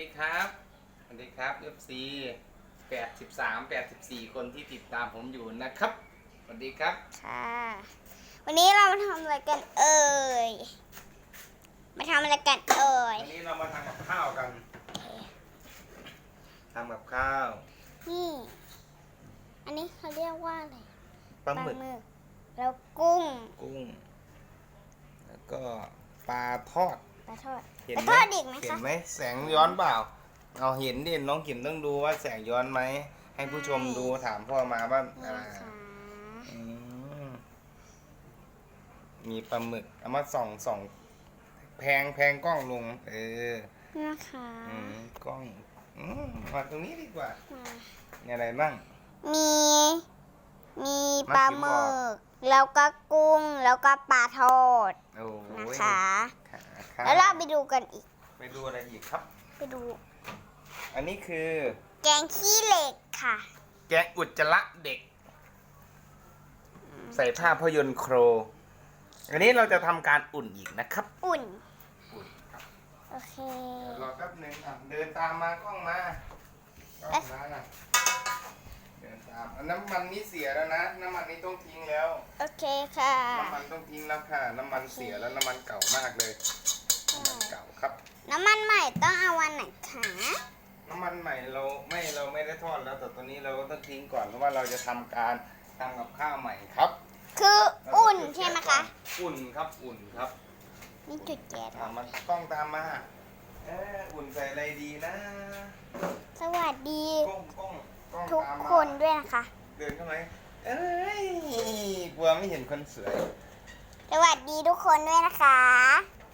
ดีครับสวัสดีครับ FC 83 84 คนที่ติดตามผมอยู่นะครับสวัสดีครับ ค่ะ วันนี้เรามาทำอะไรกันเอ่ย มาทำอะไรกันเอ่ย วันนี้เรามาทำกับข้าวกันทำกับข้าวนี่ อันนี้เขาเรียกว่าอะไรปลาหมึกแล้วกุ้ง กุ้ง แล้วก็ปลาทอด ปลาทอดเห็นปลาไหมทอดอีกไหมเห็คะนไหมแสงย้อนเปล่า เอาเห็นดิน้องขิมต้องดูว่าแสงย้อนไหม ให้ผู้ชมดูถามพ่อมาว่านี่อ่านะคะอืมมีปลาหมึกเอามาส่องส่องแพงแพงกล้องลง เออนี่นะคะอืมกล้องอืมมาตรงนี้ดีกว่ามา มีอะไรบ้าง มีมีมาปลาชิมหก่มึอนกแล้วก็กุ้งแล้วก็ปลาทอดโอ้นะยคะ ค่ะค่ะแล้วเราไปดูกันอีก ไปดูอะไรอีกครับ ไปดู อันนี้คือ แกงขี้เหล็กค่ะ แกงอุจจาระเด็ก ใส่ภาพยนตร์โคร อันนี้เราจะทำการอุ่นอีกนะครับ อุ่น อุ่นครับโอเครอแป๊บหนึงอะเดินตามมากล้องมากล้องมาเดินตามอันน้ำมันนี้เสียแล้วนะ น้ำมันนี้ต้องทิ้งแล้ว โอเคค่ะ น้ำมันต้องทิ้งแล้วค่ะ น้ำมันเสียแล้วน้ำมันเก่ามากเลย น้ำมันเก่าครับ น้ำมันใหม่ต้องเอาวันไหนคะน้ำมันใหม่เราไม่เราไม่ได้ทอดแล้ว แต่ตอนนี้เราก็ต้องทิ้งก่อนเพราะว่าเราจะทำการทำกับข้าวใหม่ครับคืออุ่นใช่ไหมคะอุ่นครับอุ่นครับนี่จุดแก๊สอะมันกล้องตามมาเอออุ่นใส่อะไรดีนะสวัสดีกล้องกล้องกล้องทุกตามมาคนด้วยนะคะ เดินเข้าไหมเอ้ยกลัวไม่เห็นคนสวยสวัสดีทุกคนด้วยนะคะ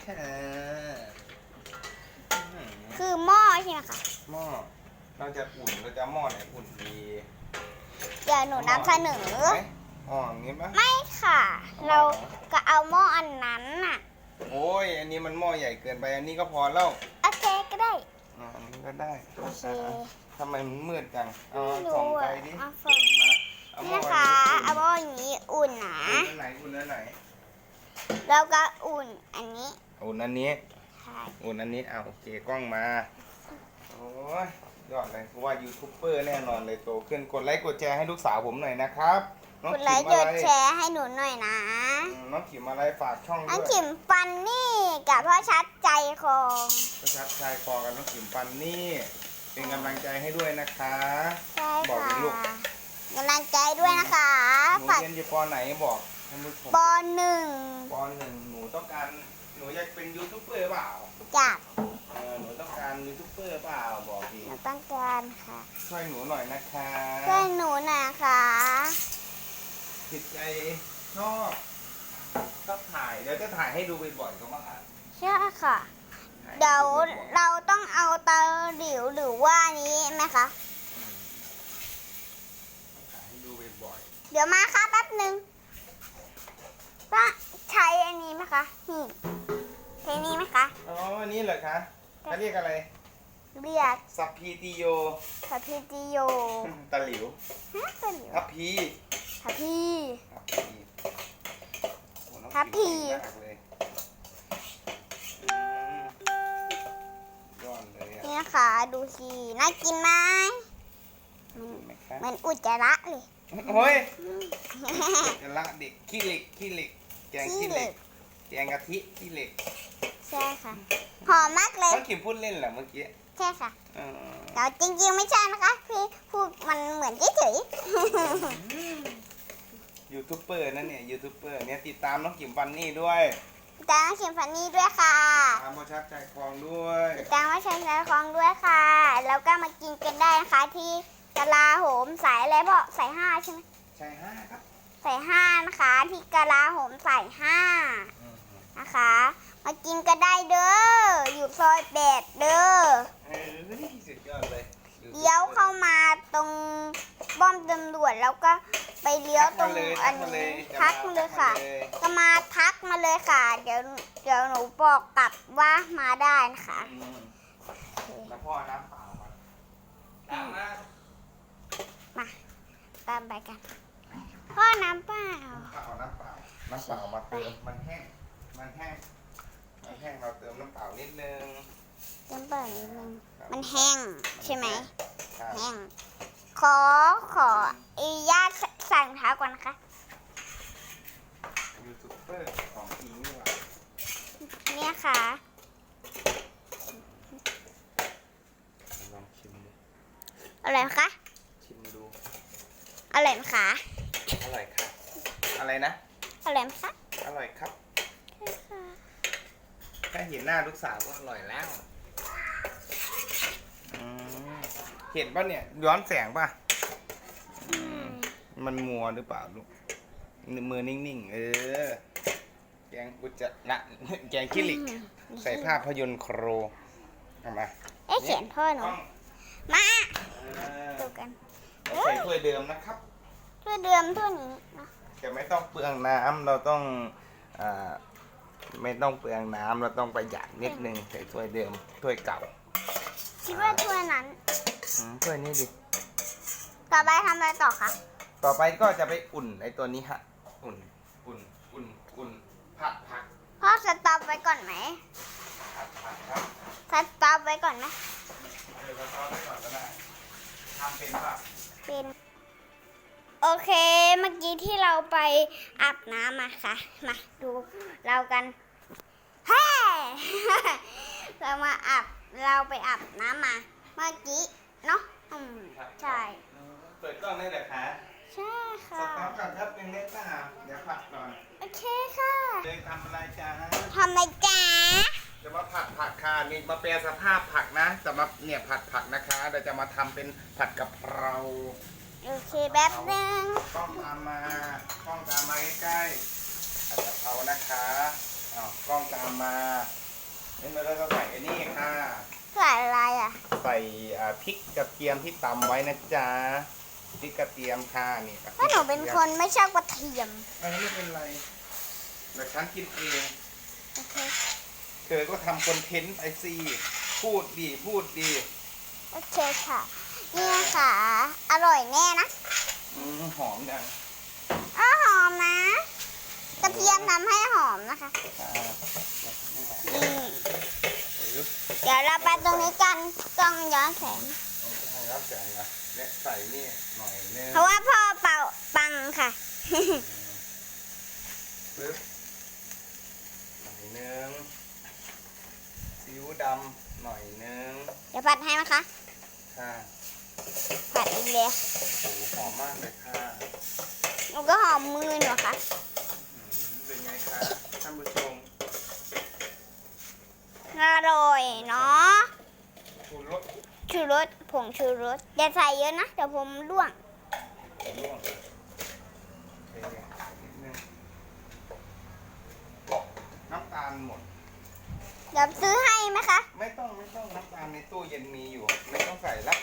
ค่ะอื้อหือ คือหม้อใช่ไหมคะ หม้อเราจะอุ่นเราจะหม้อไหนอุ่นดีเดี๋ยวหนูนำเสนอ ไหมอ๋ออย่างนี้ปะไม่ค่ะ เราก็เอาหม้ออันนั้นน่ะ โอ้ยอันนี้มันหม้อใหญ่เกินไป อันนี้ก็พอแล้วโอเคก็ได้อ๋ออันนี้ก็ได้โอเค อะทำไมมันมืดจังเอาไม่รู้ส่องไปอะดิเอาส่องมาเอาหม้นี่อนะคะไว้เอาหม้ออย่างนี้อุ่นนะอุ่นอันไหนอุ่นอันไหนแล้วก็อุ่นอันนี้ อุ่นอันนี้ ใช่อุ่นอันนี้เอาโอเคกล้องมา โอ้ยยอดเลยเพราะว่ายูทูบเบอร์แน่นอนเลยโตขึ้นกดไลค์กดแชร์ให้ลูกสาวผมหน่อยนะครับน้องกดขิไลมค์กอะไรดแชร์ให้หนูหน่อยนะ อืมน้องขิมอะไรฝากช่องน้ด้องวยขิมฟันนี่กับพ่อชัดใจคองประชัดชายคอกับน้องขิมปันนี่ เป็นกำลังใจให้ด้วยนะคะ ใช่บอกค่ะเลยลูก กำลังใจด้วยนะคะหนูฝากเรียนอยู่ปอไหนบอกท่านผู้ชมปหนึ่งปอหนึ่งหนูต้องการ หนูอยากเป็นยูทูบเบอร์เปล่าจากเออหนูต้องการยูทูบเบอร์เปล่าบอกดีหนูต้องการค่ะ ช่วยหนูหน่อยนะคะช่วยหนูหน่อยค่ะจิตใจชอบต้องถ่ายเดี๋ยวจะถ่ายให้ดูบ่อยๆก็ว่าใช่ค่ะ เดี๋ยวเราต้องเอาเตาหลิวหรือว่านี้ไหมคะถ่ายให้ดูบ่อยเดี๋ยวมาค่ะแป๊บหนึ่งว่าใช้อันนี้ไหมคะนี่ใช้นี้ไหมคะ ๆอ๋ออันนี้ เหรอคะเขาเรียกอะไร เรียกสัพพีติโยทัพพีจิโยตะหลิวฮะเป็นหลิวทัพพีทัพพี ทัพพีโอ้น้องทัพพี เก่งมากเลยอืมยอดเลยอะนี่นะคะดูสิน่ากินไหมเห็นไหมคะเหมือนอุจจาระเลย โอ้ยจะละเด็กขี้เหล็กขี้เหล็ก แกงขี้เหล็ก แกงกะทิขี้เหล็ก ใช่ค่ะ หอมมากเลยน้องขิมพูดเล่นเหรอเมื่อกี้ใช่ค่ะเออแต่จริงๆไม่ใช่นะคะพี่พูดมันเหมือนเฉยยูทูบเบอร์นั่นเนี่ยยูทูบเบอร์เนี่ยติดตามน้องขิมฟันนี่ด้วยๆตามเขียนฟันนี่ด้วยค่ะตามพอชัดใจคลองด้วยติดตามว่าใช้ใช้ของด้วยค่ะ แล้วก็มากินกันได้นะคะ ที่กะลาโหมสายอะไรเพราะสายห้าใช่ไหมใช่ห้าครับสายห้านะคะ ที่กะลาโหมสายห้า นะคะ มากินกันได้เด้อ อยู่ซอยแปดเด้อ เฮ้ยสุดยอดเลยเลี้ยวเข้ามาตรงป้อมตำรวจแล้วก็ไปเลี้ยวตรงอันนี้ทักมาเลยค่ะ ก็มาทักมาเลยค่ะ เดี๋ยวเดี๋ยวหนูบอกกลับว่ามาได้นะคะอืมแล้วพ่อน้ำเปล่าก่อนน้ำนะมาตามไปกัน พ่อน้ำเปล่าเปล่าน้ำเปล่าน้ำเปล่ามาเติมมันแห้งมันแห้งมันแห้งเราเติมน้ำเปล่านิดนึง น้ำเปล่านิดนึง มันแห้งใช่ไหมอ่าแห้งขอขออนุญาตสั่งเท้าก่อนนะคะยูทูบเบอร์ของจริงนี่หว่าเนี่ยค่ะ ลองชิมดูอะไรนะคะ ชิมดูอะไรนะคะอร่อยครับอะไรนะอะไรนะคะอร่อยครับแค่เห็นหน้าลูกสาวก็อร่อยแล้วอืม เห็นป่ะเนี่ยย้อนแสงป่ะมันมัวหรือเปล่าลูกมือนิ่งๆ เออ แกงกุจะละแกงขี้เหลิก ใส่ภาพยนตร์โครเอามาเอ๊ะเขียนพ่อหนูต้องมาเออดูกันใส่ถ้วยเดิมนะครับถ้วยเดิมถ้วยนี้เนอะจะไม่ต้องเปลืองน้ำเราต้องอ่าไม่ต้องเปลืองน้ำเราต้องประหยัดนิดนึงใส่ถ้วยเดิมถ้วยเก่าคิดว่าถ้วยนั้น อืมถ้วยนี้ดิ ต่อไปทำอะไรต่อคะ ต่อไปก็จะไปอุ่นไอ้ตัวนี้ฮะ อุ่น อุ่น อุ่น อุ่น ผัดผักพ่อสต็อปไว้ก่อนไหมผัดผักครับสต็อปไว้ก่อนไหมเดี๋ยวเราทอดไว้ก่อนก็ได้ทำเป็นป่ะเป็นโอเค เมื่อกี้ที่เราไปอาบน้ำมาค่ะ มาดูเรากันเฮ้ เรามาอาบ เราไปอาบน้ำมา เมื่อกี้ เนาะอืมใช่ เปิดกล้องได้เลยคะใช่สค่ะ ต๊อปก่อนครับเป็นเล็กนะเดี๋ยวผัดก่อนโอเคค่ะเลยทำอะไรจ้าทำไมจ๊ะจะมาผัดผักค่ะนี่มาแปลสภาพผักนะ จะมาเนี่ยผัดผักนะคะเราจะมาทำเป็นผัดกะเพราโอเคแป๊บนึงกล้องตามมากล้องตามมาใกล้ๆผัดกะเพรานะคะอ้าวกล้องตามมานี่เราจะใส่ไอ้นี่ค่ะ ใส่อะไรอะ ใส่อ่าพริกกระเทียมที่ตำไว้นะจ๊ะพริกกระเทียมค่ะนี่กระทียมถ้าหนูเป็นคนไม่ชอบกระเทียม เออไม่เป็นไรแต่ฉันกินเอง โอเค เธอก็ทำคอนเทนต์ไอซีพูดดีพูดดีโอเคค่ะนี่ค่ะ อร่อยแน่นะอืมหอมจังอ้าวหอมนะ กระเทียมทำให้หอมนะคะ อ่านี่ ปึ๊บเดี๋ยวเราไปตรงนี้กันกล้องย้อนแสงเอาครับแสงนะเนี่ยใส่นี่หน่อยนึงเพราะว่าพ่อเป่าปังค่ะปึ๊บหน่อยนึงซีอิ๊วดำหน่อยนึงเดี๋ยวผัดให้นะคะค่ะผัดอีกเลยโอ้โหหอมมากเลยค่ะหนูก็หอมมือหนูค่ะอืมเป็นไงคะท่านผู้ชม อร่อยเนาะคุณรสชูรสผงชูรสอย่าใส่เยอะนะเดี๋ยวผมร่วงร่วงโอเคนิดนึงน้ำตาลหมดเดี๋ยวซื้อให้ไหมคะ ไม่ต้องไม่ต้องน้ำตาลในตู้เย็นมีอยู่ ไม่ต้องใส่ละ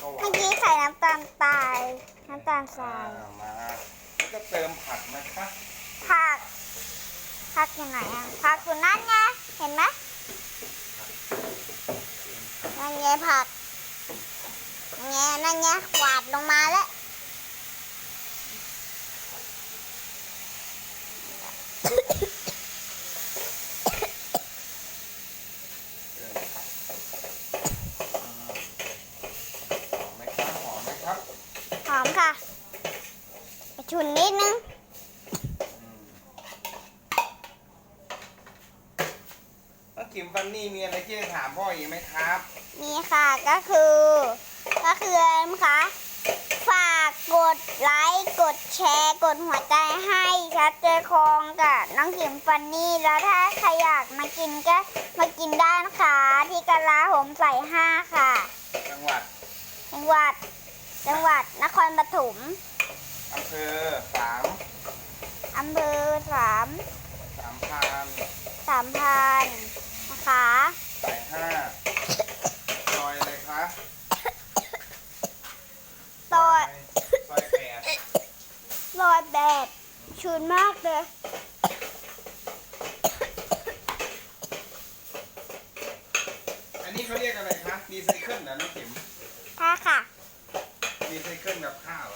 ก็หวาเมื่อนกี้ใส่น้ำตาลตายน้ำตาลทรายอ่ามาแล้วก็เติมผักนะคะผัก ผักอยู่ไหนอะผักอยู่นั่นไงเห็นไหมนั่นไงผักนั่นไงนั่นไงกวาดลงมาแล้ว เติมผักอ่าหอมไหมครับหอมไหมครับ หอมค่ะไปชุนนิดนึง อืม น้องขิมฟันนี่มีอะไรที่จะถามพ่ออีกไหมครับนี่ค่ะก็คือ ก็คืออะไรนะคะฝากกดไลค์กดแชร์ กดหัวใจให้ชัดเจคองกับน้องขิมฟันนี่แล้วถ้าใครอยากมากินก็มากินได้นะคะที่กะลาโหมใส่ห้าค่ะ จังหวัดจังหวัด จังหวัดนครปฐมอำเภอสามอำเภอสามสามพันสามพันนะ คะสายห้าซอยอะไรคะซอยซอยแปดรอยแบบชุนมากเลยอันนี้เขาเรียกอะไรคะรีไซเคิลเหรอน้องขิมค่ะค่ะรีไซเคิลแบบข้าวเหรอแค่สุน